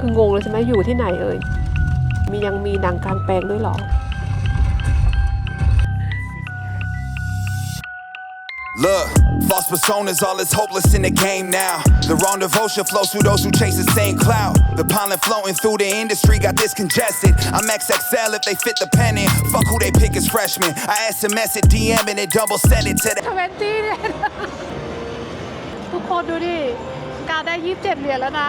คืองงเลยใช่ไหมอยู่ที่ไหนเอ่ย มียังมีหนังกลางแปลงด้วยเหรอ Look, false personas, all is hopeless in the game now. The wrong devotion flows through those who chase the same cloud. The pollen floating through the industry got this congested. I'm XXL if they fit the pennant. Fuck who they pick as freshmen. I SMS it, DM it, and double send it to the ทเวนตี้เนี่ยทุกคนดูดิ การได้ยี่สิบเจ็ดเหรียญแล้วนะ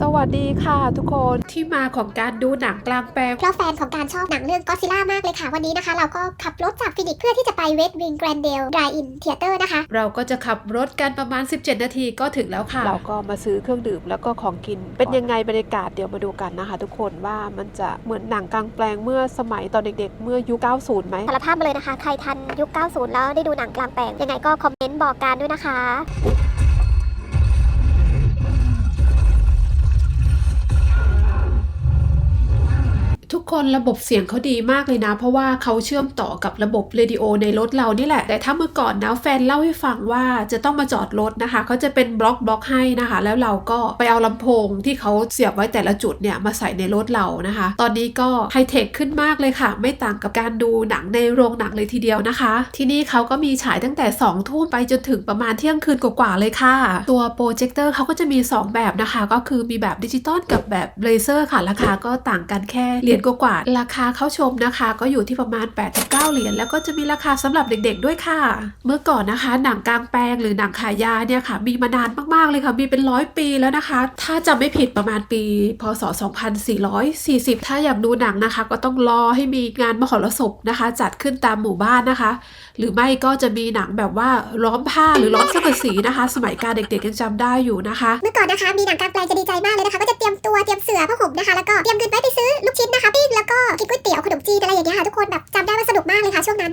สวัสดีค่ะทุกคนที่มาของการดูหนังกลางแปลงเพราะแฟนของการชอบหนังเรื่องก็ซิล่ามากเลยค่ะ วันนี้นะคะ เราก็ขับรถจากฟินิกซ์เพื่อที่จะไปเวสต์วิงแกรนเดลดรายอินเทเตอร์นะคะ เราก็จะขับรถกันประมาณ 17 นาทีก็ถึงแล้วค่ะ เราก็มาซื้อเครื่องดื่มแล้วก็ของกิน เป็นยังไงบรรยากาศเดี๋ยวมาดูกันนะคะ ทุกคนว่ามันจะเหมือนหนังกลางแปลงเมื่อสมัยตอนเด็กๆ เมื่อยุค 90 ไหมสารภาพมาเลยนะคะ ใครทันยุค 90 แล้วได้ดูหนังกลางแปลงยังไงก็คอมเมนต์บอกกันด้วยนะคะ ทุกคนระบบเสียงเขาดีมากเลยนะ เพราะว่าเขาเชื่อมต่อกับระบบเรดิโอในรถเรานี่แหละ แต่ถ้าเมื่อก่อนนะแฟนเล่าให้ฟังว่าจะต้องมาจอดรถนะคะเขาจะเป็นบล็อกบล็อกให้นะคะ แล้วเราก็ไปเอาลำโพงที่เขาเสียบไว้แต่ละจุดเนี่ยมาใส่ในรถเรานะคะ ตอนนี้ก็ไฮเทคขึ้นมากเลยค่ะ ไม่ต่างกับการดูหนังในโรงหนังเลยทีเดียวนะคะ ที่นี่เขาก็มีฉายตั้งแต่2ทุ่มไปจนถึงประมาณเที่ยงคืนกว่าๆเลยค่ะ ตัวโปรเจคเตอร์เขาก็จะมี 2 แบบนะคะ ก็คือมีแบบดิจิตอลกับแบบเลเซอร์ค่ะราคาก็ต่างกันแค่เรียญกว่าๆราคาเข้าชมนะคะ ก็อยู่ที่ประมาณ 8-9 เหรียญแล้วก็จะมีราคาสำหรับเด็กๆด้วยค่ะ เมื่อก่อนนะคะ หนังกลางแปลงหรือหนังขายยาเนี่ยค่ะ มีมานานมากๆเลยค่ะ มีเป็นร้อยปีแล้วนะคะ ถ้าจำไม่ผิดประมาณปี พศ 2440 ถ้าอยากดูหนังนะคะ ก็ต้องรอให้มีงานมหรสพนะคะ จัดขึ้นตามหมู่บ้านนะคะ หรือไม่ก็จะมีหนังแบบว่าล้อมผ้าหรือล้อมสังกะสีนะคะ สมัยการเด็กๆยังจำได้อยู่นะคะ เมื่อก่อนนะคะมีหนังกลางแปลงจะดีใจมากเลยนะคะ ก็จะเตรียมตัวเตรียมเสือผ้าห่มนะคะ แล้วก็เตรียมเงินไว้ไปซื้อลูกชิ้นนะคะปิ้งแล้วก็กินก๋วยเตี๋ยวขนมจีนอะไรอย่างเงี้ยค่ะทุกคนแบบจำได้ว่าสนุกมากเลยค่ะช่วงนั้น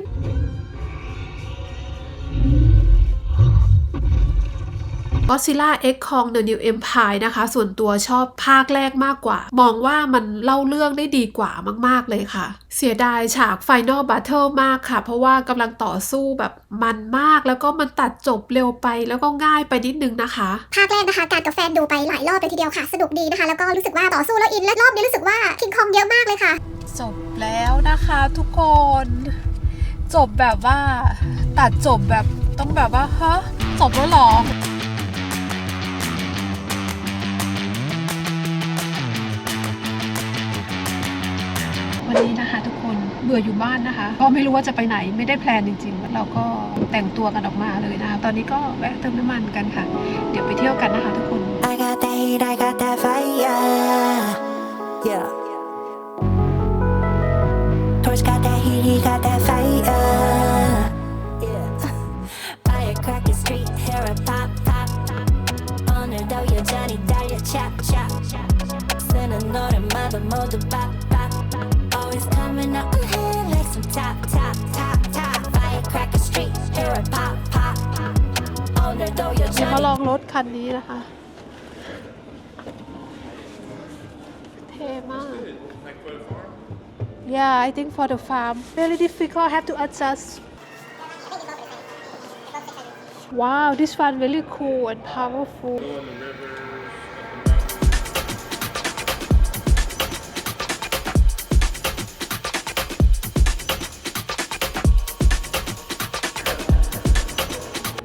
Godzilla X Kong The New Empire นะคะ ส่วนตัวชอบภาคแรกมากกว่า มองว่ามันเล่าเรื่องได้ดีกว่ามาก ๆ เลยค่ะ เสียดายฉาก Final Battle มากค่ะ เพราะว่ากำลังต่อสู้แบบมันมากแล้วก็มันตัดจบเร็วไปแล้วก็ง่ายไปนิดนึงนะคะ ภาคแรกนะคะการกับแฟนดูไปหลายรอบเลยทีเดียวค่ะ สนุกดีนะคะ แล้วก็รู้สึกว่าต่อสู้แล้วอินแล้วรอบนี้รู้สึกว่าคิงคองเยอะมากเลยค่ะ จบแล้วนะคะทุกคน จบแบบว่าตัดจบแบบต้องแบบว่าฮะจบแล้วเหรอ นนี้นะคะทุกคนเบื่ออยู่บ้านนะคะ ก็ไม่รู้ว่าจะไปไหนไม่ได้แพลนจริงๆ เราก็แต่งตัวกันออกมาเลยนะคะ ตอนนี้ก็แวะเติมน้ำมันกันค่ะ เดี๋ยวไปเที่ยวกันนะคะทุกคน I got that heat, I got that fire. Yeah. Torch got that heat, he got that fire. Yeah. Firecracker street, hair a pop, pop. 오늘도 여전히 달려, chop, chop. 쓰는 노래마다 모두 pop, pop. Always coming up. I'm like some top, top, top, top. Street, hear it pop, pop. Owner though you're Yeah, I think for the farm very difficult have to adjust. Wow, this one really cool and powerful. On the river,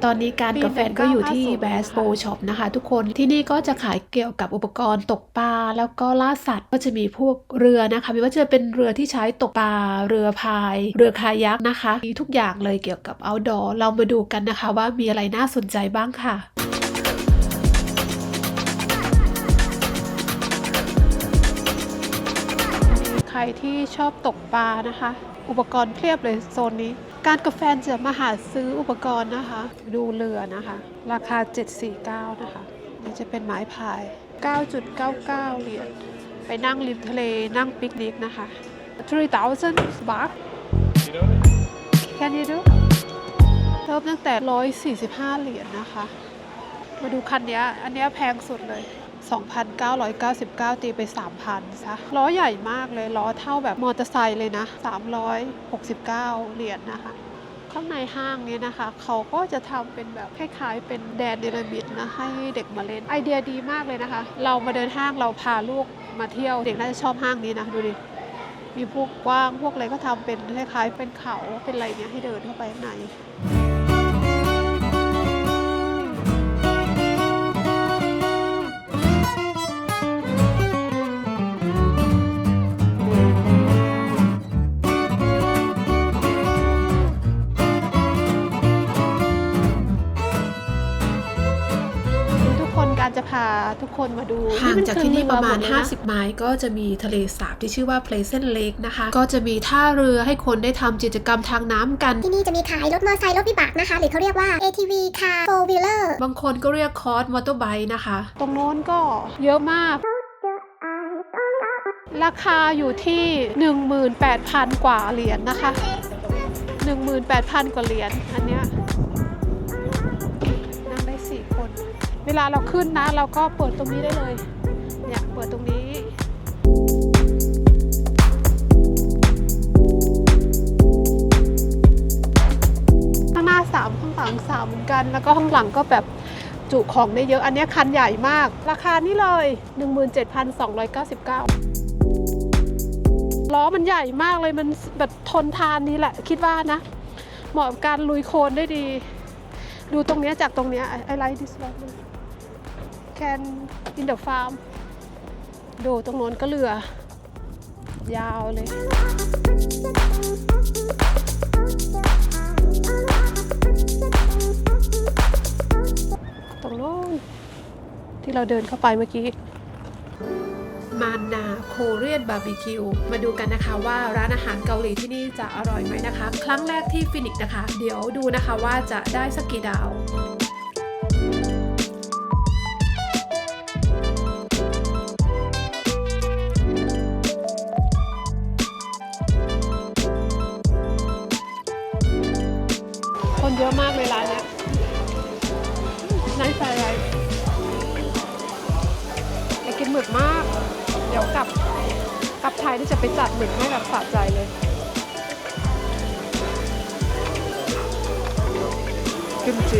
ตอนนี้การกับแฟนก็อยู่ที่ Bass Pro Shop นะคะ ทุกคนที่นี่ก็จะขายเกี่ยวกับอุปกรณ์ตกปลาแล้วก็ล่าสัตว์ก็จะมีพวกเรือนะคะไม่ว่าจะเป็นเรือที่ใช้ตกปลาเรือพาย เรือคายักนะคะ มีทุกอย่างเลยเกี่ยวกับ outdoor เรามาดูกันนะคะว่ามีอะไรน่าสนใจบ้างค่ะ ที่ชอบตกปลานะคะ อุปกรณ์เพียบเลยโซนนี้ การกาแฟจะมาหาซื้ออุปกรณ์นะคะ ดูเรือนะคะ ราคา 749 นะคะ นี่จะเป็นไม้พาย 9.99 เหรียญไปนั่งริมทะเลนั่งปิกนิกนะคะ 3,000 บาท Can you do เริ่มตั้งแต่ 145 เหรียญนะคะ มาดูคันนี้ อันนี้แพงสุดเลย 2,999 ตีไป 3,000 ซะ ล้อใหญ่มากเลย ล้อเท่าแบบมอเตอร์ไซค์เลยนะ 369 เหรียญนะคะ ข้างในห้างเนี้นะคะ เขาก็จะทำเป็นแบบคล้ายๆ เป็นแดนเนลมิดนะ ให้เด็กมาเล่น ไอเดียดีมากเลยนะคะ เรามาเดินห้างเราพาลูกมาเที่ยว เด็กน่าจะชอบห้างนี้นะ ดูดิมีพวกกว้างพวกอะไรก็ทำเป็นคล้ายๆ เป็นเขาเป็นอะไรเนี้ยให้เดินเข้าไปข้างใน ห่างจากที่นี่ประมาณเอหดเลยน50 ไมล์ก็จะมีทะเลสาบที่ชื่อว่า Pleasant Lake นะคะ ก็จะมีท่าเรือให้คนได้ทำกิจกรรมทางน้ำกัน ที่นี่จะมีขายรถมอเตอร์ไซค์รถวิบากนะคะ หรือเขาเรียกว่า ATV Car Four Wheeler บางคนก็เรียกคอร์สมอเตอร์ไบค์นะคะ ตรงโน้นก็เยอะมากราคาอยู่ที่ 18,000 กว่าเหรียญนะคะ 18,000 กว่าเหรียญอันเนี้ย เวลาเราขึ้นนะ เราก็เปิดตรงนี้ได้เลย เนี่ยเปิดตรงนี้ข้างหน้า3ข้างหลัง3เหมือนกัน แล้วก็ข้างหลังก็แบบจุของได้เยอะอันนี้คันใหญ่มาก ราคานี่เลย 17,299 ล้อมันใหญ่มากเลยมันแบบทนทานนี่แหละ คิดว่านะ เหมาะกับการลุยโคลนได้ดี ดูตรงเนี้ยจากตรงเนี้ย I like this one can in the farm ดูตรงโน้นก็เรือ ยาวเลยตรงโน้นที่เราเดินเข้าไปเมื่อกี้มานาโคเรียนบาร์บีคิวมาดูกันนะคะว่าร้านอาหารเกาหลีที่นี่จะอร่อยไหมนะคะ ครั้งแรกที่ฟินิกส์นะคะ เดี๋ยวดูนะคะว่าจะได้สักกี่ดาว คนเยอะมากเลยร้านเนี้ยนายใส่อะไรอยากกินหมึกมาก เดี๋ยวกลับกลับไทยที่จะไปจัดหมึกให้แบบสะใจเลยกิมจิ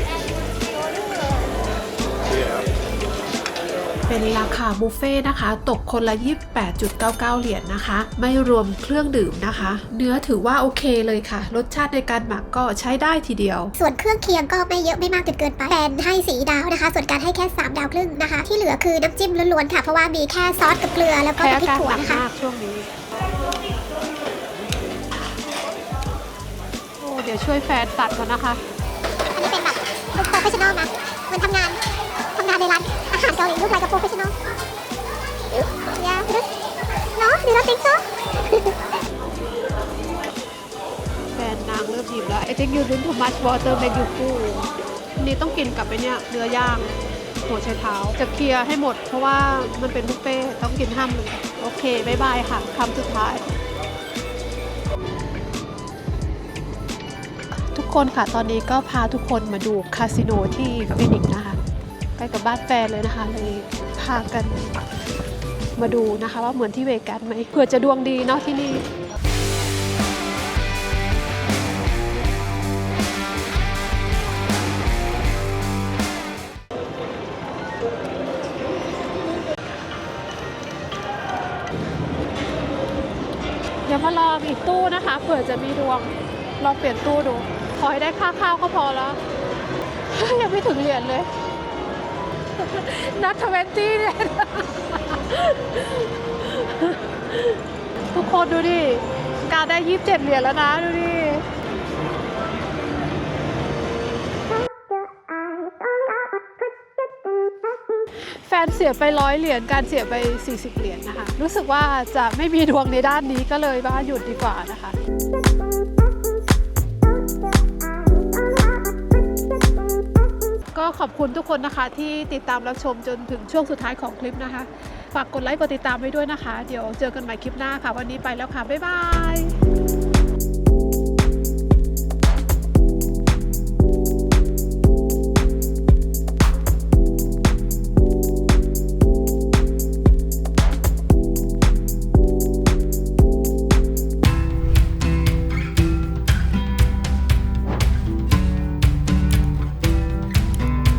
เป็นราคาบุฟเฟ่ต์นะคะ ตกคนละ 28.99 เหรียญนะคะ ไม่รวมเครื่องดื่มนะคะ เนื้อถือว่าโอเคเลยค่ะ รสชาติในการหมักก็ใช้ได้ทีเดียว ส่วนเครื่องเคียงก็ไม่เยอะไม่มากจนเกินไปแฟนให้สีดาวนะคะ ส่วนการให้แค่ 3 ดาวครึ่งนะคะ ที่เหลือคือน้ำจิ้มล้วนๆค่ะ เพราะว่ามีแค่ซอสกับเกลือแล้วก็แพ้น้ำพริกการถั่วหมักนะคะมากช่วงนี้โอ้เดี๋ยวช่วยแฟนตัดก่อนนะคะ อันนี้เป็นแบบลุคโปรเฟชชั่นอลนะเหมันทำงานทำ งานในร้านอาหารเกาหลีลุคอะไรกับโปรเฟชชั่นอลยาเนาะดูแล้วติ๊กต๊อกแฟนนางเริ่มหิวแล้ว I think you drink too much water make you full นี่ต้องกินกับไอเนี่ยเนื้อย่างหัวไชเท้า จะเคลียร์ให้หมด เพราะว่ามันเป็นบุฟเฟ่ต์ต้องกินห้ามเลยโอเคบายบายค่ะคำสุดท้าย ทุกคนค่ะตอนนี้ก็พาทุกคนมาดูคาสิโนที่ฟินิกส์นะคะ ใกล้กับบ้านแฟนเลยนะคะเลยพากันมาดูนะคะ ว่าเหมือนที่เวกัสไหมเผื่อจะดวงดีเนาะที่นี่เดี๋ยวมาลองอีกตู้นะคะเผื่อจะมีดวงลองเปลี่ยนตู้ดู ขอให้ได้ค่าข้าวก็พอแล้วยังไม่ถึงเหรียญเลย นัดทเวนตี้เนี่ยทุกคนดูดิ การได้ยี่สิบเจ็ดเหรียญแล้วนะ ดูดิแฟนเสียไปร้อยเหรียญการเสียไป 40 เหรียญนะคะ รู้สึกว่าจะไม่มีดวงในด้านนี้ก็เลยว่าหยุดดีกว่านะคะ ก็ขอบคุณทุกคนนะคะ ที่ติดตามรับชมจนถึงช่วงสุดท้ายของคลิปนะคะ ฝากกดไลค์กดติดตามไว้ด้วยนะคะ เดี๋ยวเจอกันใหม่คลิปหน้าค่ะ วันนี้ไปแล้วค่ะ บ๊ายบาย